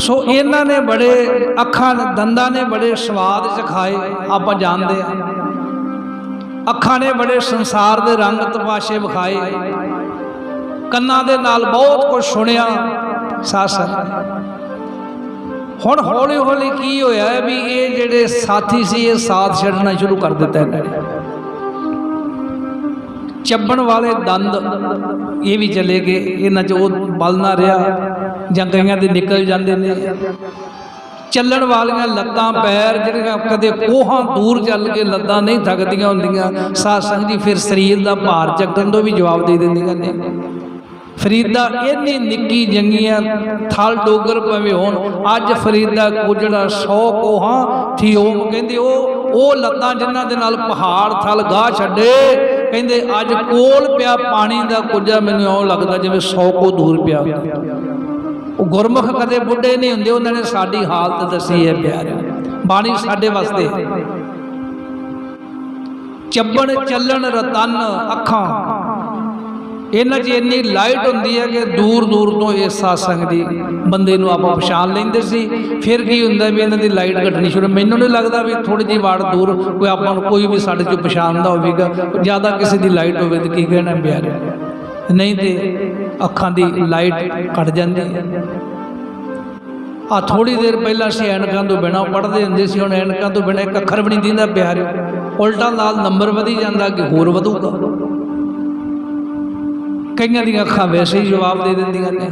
ਸੋ ਇਹਨਾਂ ਨੇ ਬੜੇ ਅੱਖਾਂ, ਦੰਦਾਂ ਨੇ ਬੜੇ ਸਵਾਦ ਚਖਾਏ ਆਪਾਂ ਜਾਣਦੇ ਆ ਅੱਖਾਂ ਨੇ ਬੜੇ ਸੰਸਾਰ ਦੇ ਰੰਗ ਤਮਾਸ਼ੇ ਵਿਖਾਏ। ਕੰਨਾਂ ਦੇ ਨਾਲ ਬਹੁਤ ਕੁਝ ਸੁਣਿਆ, ਸੱਸ। ਹੁਣ ਹੌਲੀ ਹੌਲੀ ਕੀ ਹੋਇਆ ਹੈ ਵੀ ਇਹ ਜਿਹੜੇ ਸਾਥੀ ਸੀ, ਇਹ ਸਾਥ ਛੱਡਣਾ ਸ਼ੁਰੂ ਕਰ ਦਿੱਤਾ ਇਹਨਾਂ ਨੇ। ਚੱਬਣ ਵਾਲੇ ਦੰਦ ਇਹ ਵੀ ਚਲੇ ਗਏ, ਇਹਨਾਂ 'ਚ ਉਹ ਬਲ ਨਾ ਰਿਹਾ। ਜਾਂ ਕਈਆਂ ਦੇ ਨਿਕਲ ਜਾਂਦੇ ਨੇ। ਚੱਲਣ ਵਾਲੀਆਂ ਲੱਤਾਂ, ਪੈਰ ਜਿਹੜੀਆਂ ਕਦੇ ਕੋਹਾਂ ਦੂਰ ਚੱਲ ਕੇ ਲੱਤਾਂ ਨਹੀਂ ਥੱਕਦੀਆਂ ਹੁੰਦੀਆਂ, ਸਾਧ ਸੰਗ ਜੀ ਫਿਰ ਸਰੀਰ ਦਾ ਭਾਰ ਚੱਕਣ ਤੋਂ ਵੀ ਜਵਾਬ ਦੇ ਦਿੰਦੀਆਂ ਨੇ। ਫਰੀਦਾ ਇੰਨੀ ਨਿੱਕੀ ਜੰਗੀਆਂ, ਥਲ ਡੋਗਰ ਪਵੇਂ ਹੋਣ, ਅੱਜ ਫਰੀਦਾ ਕੁਜੜਾ 100 ਕੋਹਾਂ ਥੀ ਉਹ ਕਹਿੰਦੇ, ਉਹ ਉਹ ਲੱਤਾਂ ਜਿਨ੍ਹਾਂ ਦੇ ਨਾਲ ਪਹਾੜ ਥਲ ਗਾਹ ਛੱਡੇ, ਕਹਿੰਦੇ ਅੱਜ ਕੋਲ ਪਿਆ ਪਾਣੀ ਦਾ ਕੁਜਾ, ਮੈਨੂੰ ਇਉਂ ਲੱਗਦਾ ਜਿਵੇਂ 100 ਕੋ ਦੂਰ ਪਿਆ। ਉਹ ਗੁਰਮੁਖ ਕਦੇ ਬੁੱਢੇ ਨਹੀਂ ਹੁੰਦੇ, ਉਹਨਾਂ ਨੇ ਸਾਡੀ ਹਾਲਤ ਦੱਸੀ ਹੈ ਪਿਆਰੇ ਬਾਣੀ ਸਾਡੇ ਵਾਸਤੇ ਚੱਬਣ ਚੱਲਣ ਰਤਨ ਅੱਖਾਂ। ਇਹਨਾਂ 'ਚ ਇੰਨੀ ਲਾਈਟ ਹੁੰਦੀ ਹੈ ਕਿ ਦੂਰ ਦੂਰ ਤੋਂ ਇਹ ਸਾਸੰਗ ਦੀ ਬੰਦੇ ਨੂੰ ਆਪਾਂ ਪਛਾਣ ਲੈਂਦੇ ਸੀ। ਫਿਰ ਕੀ ਹੁੰਦਾ ਵੀ ਇਹਨਾਂ ਦੀ ਲਾਈਟ ਘਟਣੀ ਸ਼ੁਰੂ ਮੈਨੂੰ ਨਹੀਂ ਲੱਗਦਾ ਵੀ ਥੋੜੀ ਜਿਹੀ ਵਾਰ ਦੂਰ ਕੋਈ ਆਪਾਂ ਨੂੰ ਕੋਈ ਵੀ ਸਾਡੇ 'ਚ ਪਛਾਣਦਾ ਹੋਵੇਗਾ। ਜ਼ਿਆਦਾ ਕਿਸੇ ਦੀ ਲਾਈਟ ਹੋਵੇ ਤਾਂ ਕੀ ਕਹਿਣਾ ਪਿਆਰੇ ਨਹੀਂ ਤੇ ਅੱਖਾਂ ਦੀ ਲਾਈਟ ਘਟ ਜਾਂਦੀ ਹੈ। ਆ ਥੋੜੀ ਦੇਰ ਪਹਿਲਾਂ ਅਸੀਂ ਐਨਕਾਂ ਤੋਂ ਬਿਨਾ ਪੜਦੇ ਹੁੰਦੇ ਸੀ, ਹੁਣ ਐਨਕਾਂ ਤੋਂ ਬਿਨਾ ਇੱਕ ਅੱਖਰ ਵੀ ਨਹੀਂ ਦਿੰਦਾ ਪਿਆਰੇ ਉਲਟਾ ਨਾਲ ਨੰਬਰ ਵਧੀ ਜਾਂਦਾ ਕਿ ਹੋਰ ਵਧੂਗਾ। ਕਈਆਂ ਦੀਆਂ ਅੱਖਾਂ ਵੈਸੇ ਹੀ ਜਵਾਬ ਦੇ ਦਿੰਦੀਆਂ ਨੇ।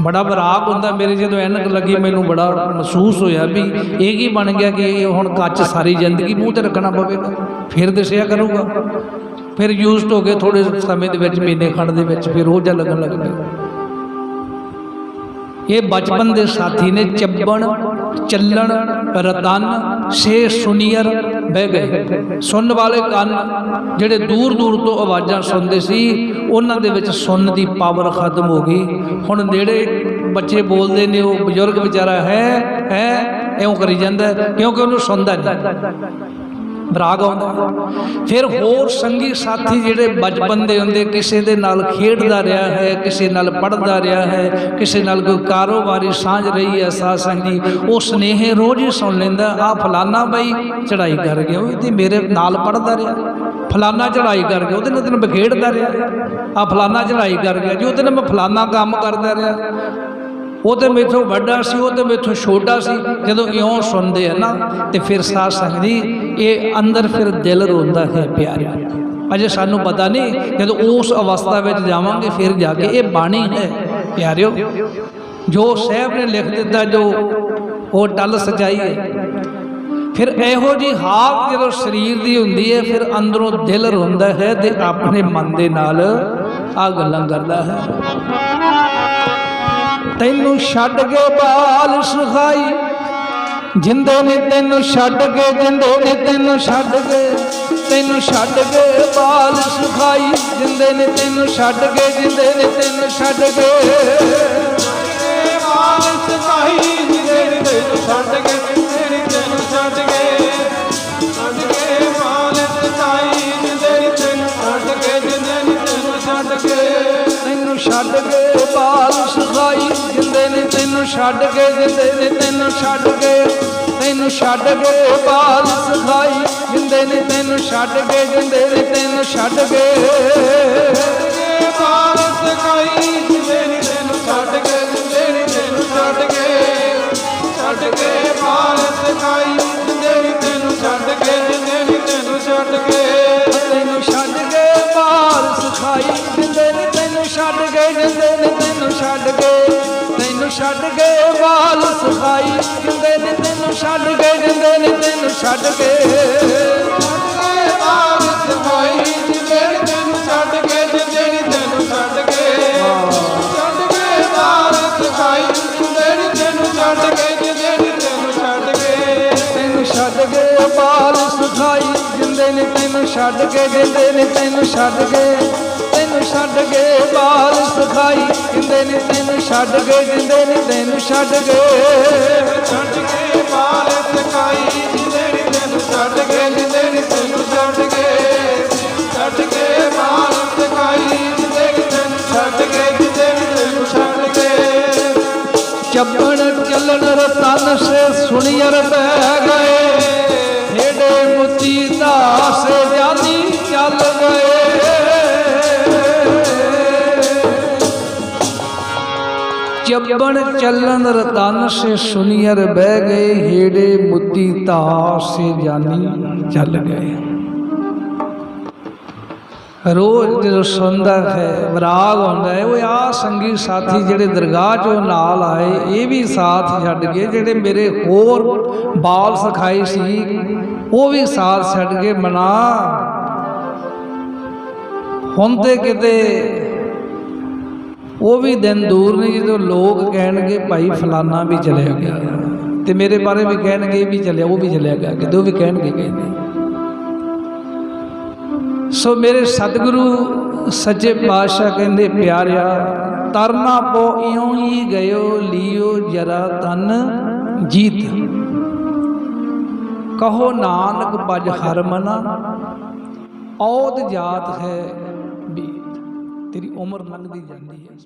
ਬੜਾ ਬਰਾਕ ਹੁੰਦਾ ਮੇਰੇ ਜਦੋਂ ਐਨਕ ਲੱਗੀ, ਮੈਨੂੰ ਬੜਾ ਮਹਿਸੂਸ ਹੋਇਆ ਵੀ ਇਹ ਕੀ ਬਣ ਗਿਆ ਕਿ ਹੁਣ ਕੱਚ ਸਾਰੀ ਜ਼ਿੰਦਗੀ ਮੂੰਹ ਤੇ ਰੱਖਣਾ ਪਵੇਗਾ, ਫਿਰ ਦਿਸਿਆ ਕਰੂਗਾ। ਫਿਰ ਯੂਜ਼ਡ ਹੋ ਗਏ ਥੋੜੇ ਸਮੇਂ ਦੇ ਵਿੱਚ, ਮਹੀਨੇ ਖੰਡ ਦੇ ਵਿੱਚ, ਫਿਰ ਰੋਜ਼ਾ ਲੱਗਣ ਲੱਗ ਪਿਆ ਇਹ ਬਚਪਨ ਦੇ ਸਾਥੀ ਨੇ ਚੱਬਣ, ਚੱਲਣ, ਰਤਨ ਸੇ ਸੁਨੀਅਰ ਬਹਿ ਗਏ। ਸੁਣਨ ਵਾਲੇ ਕੰਨ ਜਿਹੜੇ ਦੂਰ ਦੂਰ ਤੋਂ ਆਵਾਜ਼ਾਂ ਸੁਣਦੇ ਸੀ, ਉਹਨਾਂ ਦੇ ਵਿੱਚ ਸੁਣਨ ਦੀ ਪਾਵਰ ਖਤਮ ਹੋ ਗਈ। ਹੁਣ ਨੇੜੇ ਬੱਚੇ ਬੋਲਦੇ ਨੇ, ਉਹ ਬਜ਼ੁਰਗ ਵਿਚਾਰਾ ਹੈ ਹੈ, ਇਉਂ ਕਰੀ ਜਾਂਦਾ, ਕਿਉਂਕਿ ਉਹਨੂੰ ਸੁਣਦਾ ਨਹੀਂ। ਰਾਗ ਆਉਂਦਾ। ਫਿਰ ਹੋਰ ਸੰਗੀ ਸਾਥੀ ਜਿਹੜੇ ਬਚਪਨ ਦੇ ਹੁੰਦੇ, ਕਿਸੇ ਦੇ ਨਾਲ ਖੇਡਦਾ ਰਿਹਾ ਹੈ, ਕਿਸੇ ਨਾਲ ਪੜਦਾ ਰਿਹਾ ਹੈ, ਕਿਸੇ ਨਾਲ ਕੋਈ ਕਾਰੋਬਾਰੀ ਸਾਂਝ ਰਹੀ ਹੈ, ਸਾਧ ਸੰਗੀ ਉਹ ਸਨੇਹ ਰੋਜ਼ ਹੀ ਸੁਣ ਲੈਂਦਾ ਆ ਫਲਾਨਾ ਬਈ ਚੜਾਈ ਕਰ ਗਿਆ, ਉਹ ਤੇ ਮੇਰੇ ਨਾਲ ਪੜਦਾ ਰਿਹਾ। ਫਲਾਨਾ ਚੜਾਈ ਕਰ ਗਿਆ, ਉਹਦੇ ਨਾਲ ਤੈਨੂੰ ਬਖੇੜਦਾ ਰਿਹਾ। ਆ ਫਲਾਨਾ ਚੜਾਈ ਕਰ ਗਿਆ, ਜੀ ਉਹਦੇ ਨਾਲ ਮੈਂ ਫਲਾਨਾ ਕੰਮ ਕਰਦਾ ਰਿਹਾ ਉਹ ਤੇ ਮੇਥੋਂ ਵੱਡਾ ਸੀ, ਉਹ ਤੇ ਮੇਥੋਂ ਛੋਟਾ ਸੀ। ਜਦੋਂ ਇਉਂ ਸੁਣਦੇ ਆ ਨਾ, ਤੇ ਫਿਰ ਸਾਧ ਸੰਗ ਜੀ, ਇਹ ਅੰਦਰ ਫਿਰ ਦਿਲ ਰੋਂਦਾ ਹੈ ਪਿਆਰਿਆ। ਅਜੇ ਸਾਨੂੰ ਪਤਾ ਨਹੀਂ, ਜਦੋਂ ਉਸ ਅਵਸਥਾ ਵਿੱਚ ਜਾਵਾਂਗੇ, ਫਿਰ ਜਾ ਕੇ ਇਹ ਬਾਣੀ ਹੈ। ਪਿਆਰਿਓ, ਜੋ ਸਾਹਿਬ ਨੇ ਲਿਖ ਦਿੱਤਾ, ਜੋ ਉਹ ਟਲ ਸਚਾਈ ਹੈ। ਫਿਰ ਇਹੋ ਜੀ ਹਾਲਤ ਜਦੋਂ ਸਰੀਰ ਦੀ ਹੁੰਦੀ ਹੈ, ਫਿਰ ਅੰਦਰੋਂ ਦਿਲ ਰੋਂਦਾ ਹੈ ਤੇ ਆਪਣੇ ਮਨ ਦੇ ਨਾਲ ਆ ਗੱਲਾਂ ਕਰਦਾ ਹੈ। ਤੈਨੂੰ ਛੱਡ ਕੇ ਬਾਲ ਸੁਖਾਈ, ਜਿੰਦੇ ਨੇ ਤੈਨੂੰ ਛੱਡ ਕੇ, ਜਿੰਦੇ ਨੇ ਤੈਨੂੰ ਛੱਡ ਕੇ, ਤੈਨੂੰ ਛੱਡ ਕੇ ਬਾਲ ਸੁਖਾਈ, ਜਿੰਦੇ ਨੇ ਤੈਨੂੰ ਛੱਡ ਕੇ, ਜਿੰਦੇ ਨੇ ਤੈਨੂੰ ਛੱਡ ਕੇ। ਬਾਲ ਸਕਾਈ ਜਿਹਦੇ ਨੇ ਤੈਨੂੰ ਛੱਡ ਕੇ ਤੇਰੀ ਤੈਨੂੰ ਛੱਡ ਕੇ ਛੱਡ ਕੇ ਬਾਲ ਸਕਾਈ ਜਿਹਦੇ ਨੇ ਤੈਨੂੰ ਛੱਡ ਕੇ ਜਿਹਦੇ ਨੇ ਤੈਨੂੰ ਛੱਡ ਕੇ। ਛੱਡ ਕੇ ਬਾਲ ਸੁਖਾਈ ਜਿੰਦੇ ਨੇ ਤੈਨੂੰ ਛੱਡ ਕੇ, ਜਿੰਦੇ ਨੇ ਤੈਨੂੰ ਛੱਡ ਕੇ, ਤੈਨੂੰ ਛੱਡ ਕੇ ਬਾਲ ਸੁਖਾਈ ਜਿੰਦੇ ਨੇ ਤੈਨੂੰ ਛੱਡ ਕੇ, ਜਿੰਦੇ ਨੇ ਤੈਨੂੰ ਛੱਡ ਕੇ। ਬਾਲ ਸਕਾਈ ਜਿਹਦੇ ਨੇ ਤੈਨੂੰ ਛੱਡ ਕੇ ਜਿਹਦੇ ਨੇ ਤੈਨੂੰ ਛੱਡ ਕੇ ਛੱਡ ਕੇ ਬਾਲ ਸਕਾਈ ਛੱਡ ਗਏ ਬਾਲ ਸਫ਼ਾਈ। ਜਿੰਦੇ ਨੇ ਤੈਨੂੰ ਛੱਡ ਗਏ ਜਿੰਦੇ ਨੇ ਤੈਨੂੰ ਛੱਡ ਕੇ। ਕੇ ਬਾਲ ਸਕਾਈ ਜਿਹਦੇ ਨੇ ਤੈਨੂੰ ਛੱਡ ਗਏ ਜਿਹਦੇ ਨੇ ਤੈਨੂੰ ਛੱਡ ਗਏ ਛੱਡ ਗਏ ਬਾਲ ਸਫ਼ਾਈ ਜਿਹਦੇ ਨੇ ਤੈਨੂੰ ਛੱਡ ਗਏ ਜਿਹਦੇ ਨੇ ਤੈਨੂੰ ਛੱਡ ਗਏ ਤੈਨੂੰ ਛੱਡ ਕੇ ਬਾਲ ਸਫ਼ਾਈ। ਜਿੰਦੇ ਨੇ ਤੈਨੂੰ ਛੱਡ ਕੇ, ਜਿੰਦੇ ਨੇ ਤੈਨੂੰ ਛੱਡ ਕੇ। ਤੈਨੂੰ ਛੱਡ ਗਏ ਬਾਲ ਸਫ਼ਾਈ। ਜਿੰਦੇ ਨੇ ਤੈਨੂੰ ਛੱਡ ਕੇ ਜਿੰਦੇ ਨੇ ਤੈਨੂੰ ਛੱਡ ਕੇ ਛੱਡ ਕੇ ਬਾਲ ਸਕਾਈ ਜਿਹਦੇ ਨੇ ਤੈਨੂੰ ਛੱਡ ਕੇ ਜਿਹਦੇ ਨੇ ਤੈਨੂੰ ਛੱਡ ਕੇ ਛੱਡ ਕੇ ਬਾਲ ਸਕਾਈ ਜਿਹਦੇ ਨੇ ਤੈਨੂੰ ਛੱਡ ਕੇ ਜਿਹਦੇ ਨੇ ਤੈਨੂੰ ਛੱਡ ਕੇ ਚੱਪਣ ਚੱਲਣ ਰਤਨ ਸੇ ਸੁਣੀਰ ਬਹਿ ਗਏ। ਚੱਬਣ ਚੱਲਣ ਰਤਨ ਸੇ ਸੁਨੀਰ ਬਹਿ ਗਏ, ਹੇੜੇ ਮੁਤੀ ਦਾਸ ਸੇ ਜਾਨੀ ਚੱਲ ਗਏ। ਰੋਜ਼ ਜਦੋਂ ਸੁਣਦਾ ਹੈ, ਵਿਰਾਗ ਹੁੰਦਾ ਹੈ ਉਹ ਆ ਸੰਗੀ ਸਾਥੀ ਜਿਹੜੇ ਦਰਗਾਹ ਚੋਂ ਨਾਲ ਆਏ, ਇਹ ਵੀ ਸਾਥ ਛੱਡ ਗਏ ਜਿਹੜੇ ਮੇਰੇ ਹੋਰ ਬਾਲ ਸਖਾਈ ਸੀ, ਉਹ ਵੀ ਸਾਥ ਛੱਡ ਕੇ ਮਨਾ। ਹੁਣ ਤੇ ਕਿਤੇ ਉਹ ਵੀ ਦਿਨ ਦੂਰ ਨਹੀਂ ਜਦੋਂ ਲੋਕ ਕਹਿਣਗੇ ਭਾਈ ਫਲਾਨਾ ਵੀ ਚਲਿਆ ਗਿਆ। ਤੇ ਮੇਰੇ ਬਾਰੇ ਵੀ ਕਹਿਣਗੇ ਵੀ ਚਲਿਆ, ਉਹ ਵੀ ਚਲਿਆ ਗਿਆ ਕਿਦੋਂ ਵੀ ਕਹਿਣਗੇ ਕਹਿੰਦੇ ਸੋ ਮੇਰੇ ਸਤਿਗੁਰੂ ਸੱਚੇ ਪਾਤਸ਼ਾਹ ਕਹਿੰਦੇ, ਪਿਆਰਿਆ, ਤਰਨਾ ਪੋ ਇਉਂ ਹੀ ਗਇਓ, ਲਿਓ ਜਰਾ ਤਨ ਜੀਤ। ਕਹੋ ਨਾਨਕ ਭਜ ਹਰ ਮਨਾ ਔਦ ਜਾਤ ਹੈ ਵੀ ਤੇਰੀ ਉਮਰ ਲੰਘਦੀ ਜਾਂਦੀ ਹੈ।